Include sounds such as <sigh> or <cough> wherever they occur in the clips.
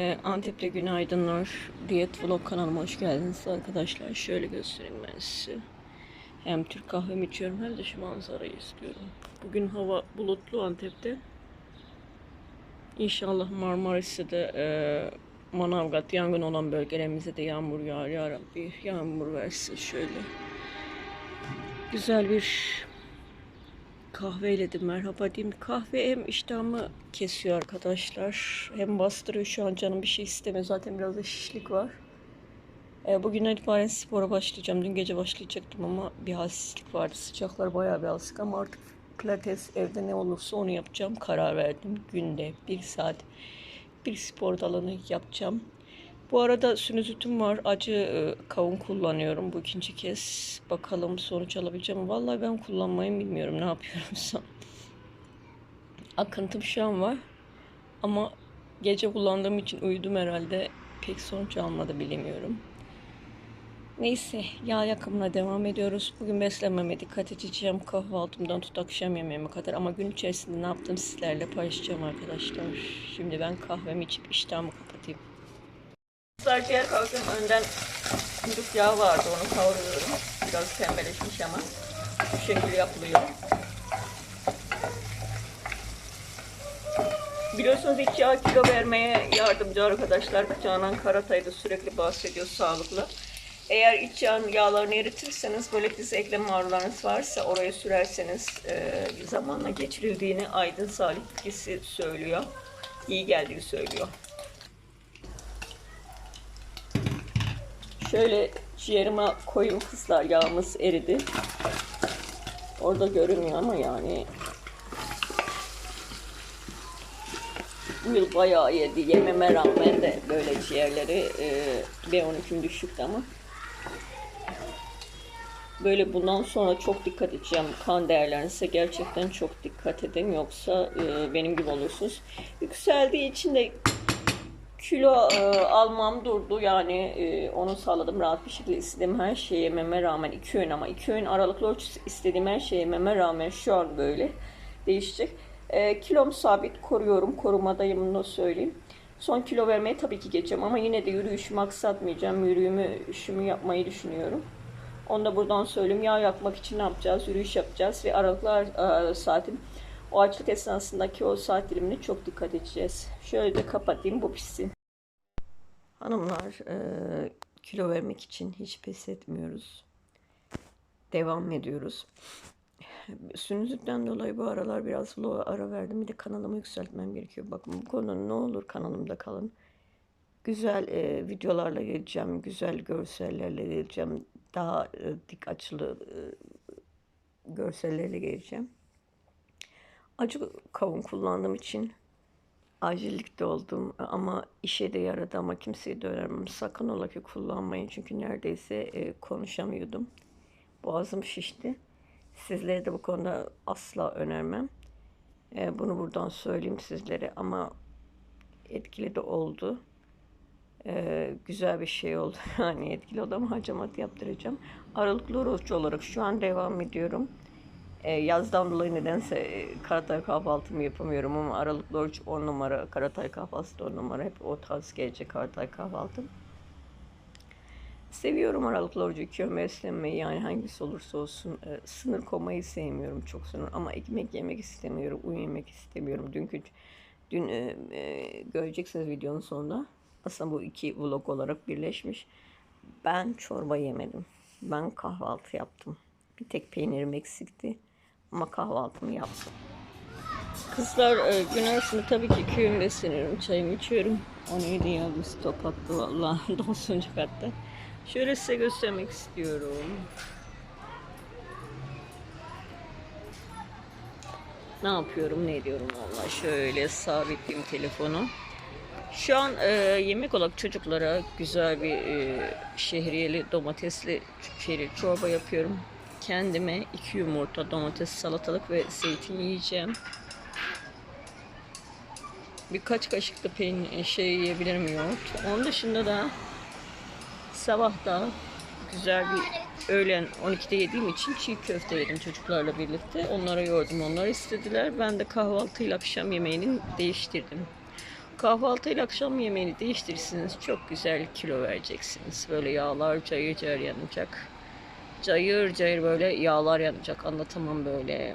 Ee, Antep'te günaydınlar. Diyet Vlog kanalıma hoş geldiniz arkadaşlar. Şöyle göstereyim ben size. Hem Türk kahvemi içiyorum hem de şu manzarayı istiyorum. Bugün hava bulutlu Antep'te. İnşallah Marmaris'te de e, Manavgat yangın olan bölgelerimize de yağmur yağar ya Rabbi. Yağmur versin şöyle. Güzel bir kahveyle de merhaba diyeyim. Kahve hem iştahımı kesiyor arkadaşlar. Hem bastırıyor şu an canım bir şey istemiyor. Zaten biraz da şişlik var. E, bugünden itibaren spora başlayacağım. Dün gece başlayacaktım ama bir halsizlik vardı. Sıcaklar bayağı bir alışık ama artık pilates evde ne olursa onu yapacağım. Karar verdim. Günde bir saat bir spor dalını yapacağım. Bu arada sinüzitim var. Acı e, kavun kullanıyorum bu ikinci kez. Bakalım sonuç alabileceğim. Vallahi ben kullanmayı bilmiyorum ne yapıyorumsa. Akıntım şu an var. Ama gece kullandığım için uyudum herhalde. Pek sonuç almadı bilemiyorum. Neyse yağ yakımına devam ediyoruz. Bugün beslenmeme dikkat edeceğim. Kahvaltımdan tut akşam yemeğime kadar. Ama gün içerisinde ne yaptım sizlerle paylaşacağım arkadaşlar. Şimdi ben kahvemi içip iştahımı kapatayım. Ciğer kavuracağım. Önden kuyruk yağı vardı onu kavuruyorum. Biraz pembeleşmiş ama bu şekilde yapılıyor. Biliyorsunuz iç yağ kilo vermeye yardımcı arkadaşlar. Canan Karatay da sürekli bahsediyor sağlıklı. Eğer iç yağın yağlarını eritirseniz böyle diz eklem ağrılarınız varsa oraya sürerseniz e, zamanla geçirildiğini Aydın Salih ikisi söylüyor. İyi geldiğini söylüyor. Şöyle ciğerime koyun kızlar yağımız eridi. Orada görünmüyor ama yani bu yıl bayağı yedi. Yememe rağmen de böyle ciğerleri e, B12'm düşüktü ama böyle bundan sonra çok dikkat edeceğim kan değerlerinize gerçekten çok dikkat edin yoksa e, benim gibi olursunuz. Yükseldiği için de kilo e, almam durdu yani e, onu sağladım rahat bir şekilde istediğim her şeyi yememe rağmen iki öğün ama iki öğün aralıklı ölçüsü istediğim her şeyi yememe rağmen şu an böyle değişecek. E, kilom sabit koruyorum korumadayım bunu söyleyeyim. Son kilo vermeye tabii ki geçeceğim ama yine de yürüyüşümü aksatmayacağım. Yürüyüşümü yapmayı düşünüyorum. Onu da buradan söyleyeyim. Yağ yakmak için ne yapacağız? Yürüyüş yapacağız ve aralıklar e, saatin o açlık esnasındaki o saat dilimine çok dikkat edeceğiz. Şöyle de kapatayım bu pişsin. Hanımlar e, kilo vermek için hiç pes etmiyoruz. Devam ediyoruz. Sinüzitten dolayı bu aralar biraz vlog'a ara verdim. Bir de kanalımı yükseltmem gerekiyor. Bakın bu konu ne olur kanalımda kalın. Güzel e, videolarla geleceğim. Güzel görsellerle geleceğim. Daha e, dik açılı e, görsellerle geleceğim. Acı kavun kullandığım için acillikte oldum ama işe de yaradı ama kimseye de önermem. Sakın ola ki kullanmayın çünkü neredeyse e, konuşamıyordum. Boğazım şişti. Sizlere de bu konuda asla önermem. E, bunu buradan söyleyeyim sizlere ama etkili de oldu. E, güzel bir şey oldu. <laughs> Yani etkili oldu ama hacamat yaptıracağım. Aralıklı oruç olarak şu an devam ediyorum. E, yazdan dolayı nedense e, Karatay kahvaltımı yapamıyorum ama aralıklı oruç 10 numara, Karatay kahvaltısı da 10 numara. Hep o tarz gelecek Karatay kahvaltım. Seviyorum aralıklı orucu, iki beslenmeyi yani hangisi olursa olsun. E, sınır koymayı sevmiyorum çok sınır ama ekmek yemek istemiyorum, un yemek istemiyorum. Dünkü, dün e, göreceksiniz videonun sonunda. Aslında bu iki vlog olarak birleşmiş. Ben çorba yemedim. Ben kahvaltı yaptım. Bir tek peynirim eksikti. Ama kahvaltımı yaptım. Kızlar e, gün arasında tabii ki öğün besleniyorum. Çayımı içiyorum. 17 yıldız top attı vallahi <laughs> donsuncuk hatta. Şöyle size göstermek istiyorum. Ne yapıyorum, ne ediyorum valla. Şöyle sabitleyeyim telefonu. Şu an e, yemek olarak çocuklara güzel bir e, şehriyeli domatesli şehri çorba yapıyorum. Kendime iki yumurta, domates, salatalık ve zeytin yiyeceğim. Birkaç kaşık da peynir şey yiyebilirim yoğurt. Onun dışında da sabah da güzel bir öğlen 12'de yediğim için çiğ köfte yedim çocuklarla birlikte. Onlara yordum, onlar istediler. Ben de kahvaltıyla akşam yemeğini değiştirdim. Kahvaltıyla akşam yemeğini değiştirirsiniz. Çok güzel kilo vereceksiniz. Böyle yağlar cayır cayır yanacak. Cayır cayır böyle yağlar yanacak. Anlatamam böyle.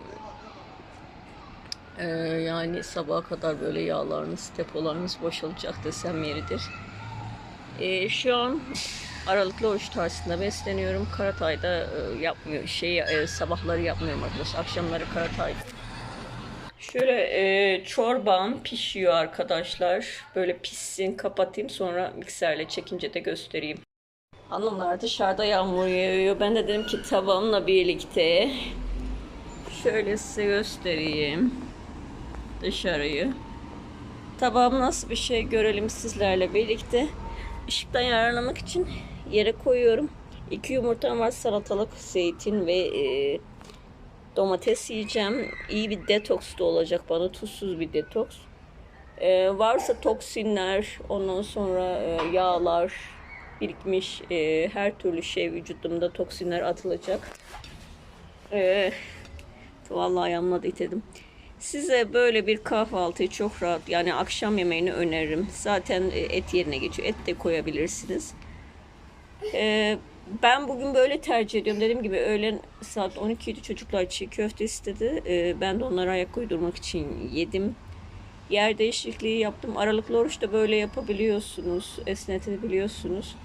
Ee, yani sabaha kadar böyle yağlarınız, depolarınız boşalacak desem yeridir. Ee, şu an aralıklı oruç tarzında besleniyorum. Karatay'da e, yapmıyor, şey e, sabahları yapmıyorum arkadaşlar. Akşamları Karatay'da. Şöyle e, çorbam pişiyor arkadaşlar. Böyle pişsin kapatayım sonra mikserle çekince de göstereyim. Hanımlar dışarıda yağmur yağıyor. Ben de dedim ki tabağımla birlikte şöyle size göstereyim dışarıyı. Tabağım nasıl bir şey görelim sizlerle birlikte. Işıktan yararlanmak için yere koyuyorum. İki yumurtam var salatalık, zeytin ve e, domates yiyeceğim. İyi bir detoks da olacak bana. Tuzsuz bir detoks. Ee, varsa toksinler, ondan sonra e, yağlar birikmiş e, her türlü şey vücudumda toksinler atılacak. Ee, vallahi ayağımla da itedim. Size böyle bir kahvaltıyı çok rahat yani akşam yemeğini öneririm. Zaten e, et yerine geçiyor. Et de koyabilirsiniz. Ee, ben bugün böyle tercih ediyorum. Dediğim gibi öğlen saat 12'ydi çocuklar çiğ köfte istedi. Ee, ben de onlara ayak uydurmak için yedim. Yer değişikliği yaptım. Aralıklı oruçta böyle yapabiliyorsunuz. Esnetebiliyorsunuz.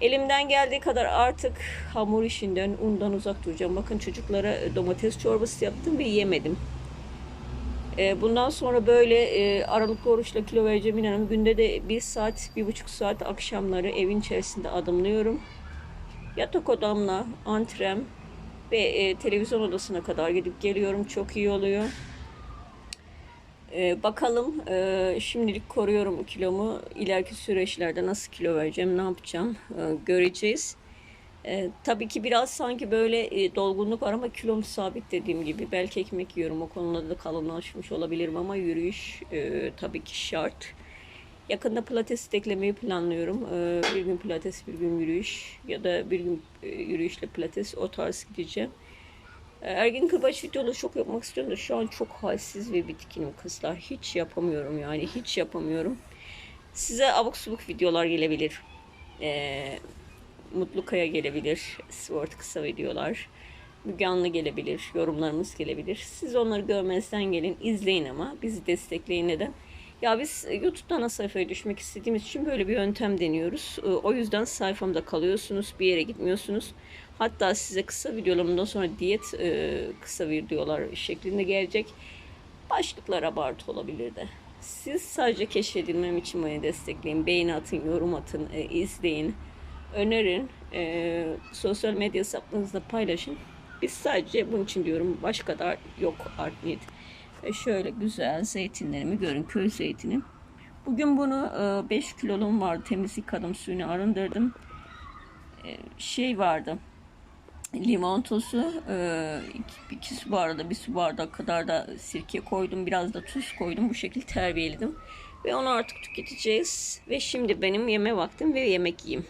Elimden geldiği kadar artık hamur işinden, undan uzak duracağım. Bakın çocuklara domates çorbası yaptım ve yemedim. Ee, Bundan sonra böyle e, aralıklı oruçla kilo vereceğim inanın. Günde de bir saat, bir buçuk saat akşamları evin içerisinde adımlıyorum. Yatak odamla antrem ve e, televizyon odasına kadar gidip geliyorum. Çok iyi oluyor. E, bakalım e, şimdilik koruyorum kilomu. İleriki süreçlerde nasıl kilo vereceğim, ne yapacağım e, göreceğiz. E, tabii ki biraz sanki böyle e, dolgunluk var ama kilom sabit dediğim gibi. Belki ekmek yiyorum o konuda da kalınlaşmış olabilirim ama yürüyüş e, tabii ki şart. Yakında pilates eklemeyi planlıyorum. Ee, bir gün pilates, bir gün yürüyüş ya da bir gün e, yürüyüşle pilates o tarz gideceğim. Ee, Ergin Kırbaç videoları çok yapmak istiyorum da şu an çok halsiz ve bitkinim kızlar. Hiç yapamıyorum yani hiç yapamıyorum. Size abuk subuk videolar gelebilir. Ee, Mutlu Kaya gelebilir. Sword kısa videolar. Müge Anlı gelebilir. Yorumlarımız gelebilir. Siz onları görmezden gelin. izleyin ama. Bizi destekleyin neden? Ya biz YouTube'dan ana sayfaya düşmek istediğimiz için böyle bir yöntem deniyoruz. Ee, O yüzden sayfamda kalıyorsunuz, bir yere gitmiyorsunuz. Hatta size kısa videolarımdan sonra diyet e, kısa videolar şeklinde gelecek. Başlıklar abartı olabilir de. Siz sadece keşfedilmem için beni destekleyin. Beğeni atın, yorum atın, e, izleyin, önerin. E, sosyal medya hesaplarınızda paylaşın. Biz sadece bunun için diyorum. Başka da yok art niyet. Ve şöyle güzel zeytinlerimi görün. Köy zeytini. Bugün bunu 5 kilolum vardı. Temiz yıkadım. Suyunu arındırdım. E, Şey vardı. Limon tozu. 2 su bardağı, bir su bardağı kadar da sirke koydum. Biraz da tuz koydum. Bu şekilde terbiyeledim. Ve onu artık tüketeceğiz. Ve şimdi benim yeme vaktim ve yemek yiyeyim.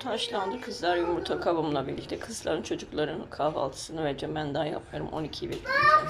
Taşlandı kızlar yumurta kabımla birlikte. Kızların çocukların kahvaltısını vereceğim. Ben daha yapmıyorum. 12'yi bekleyeceğim.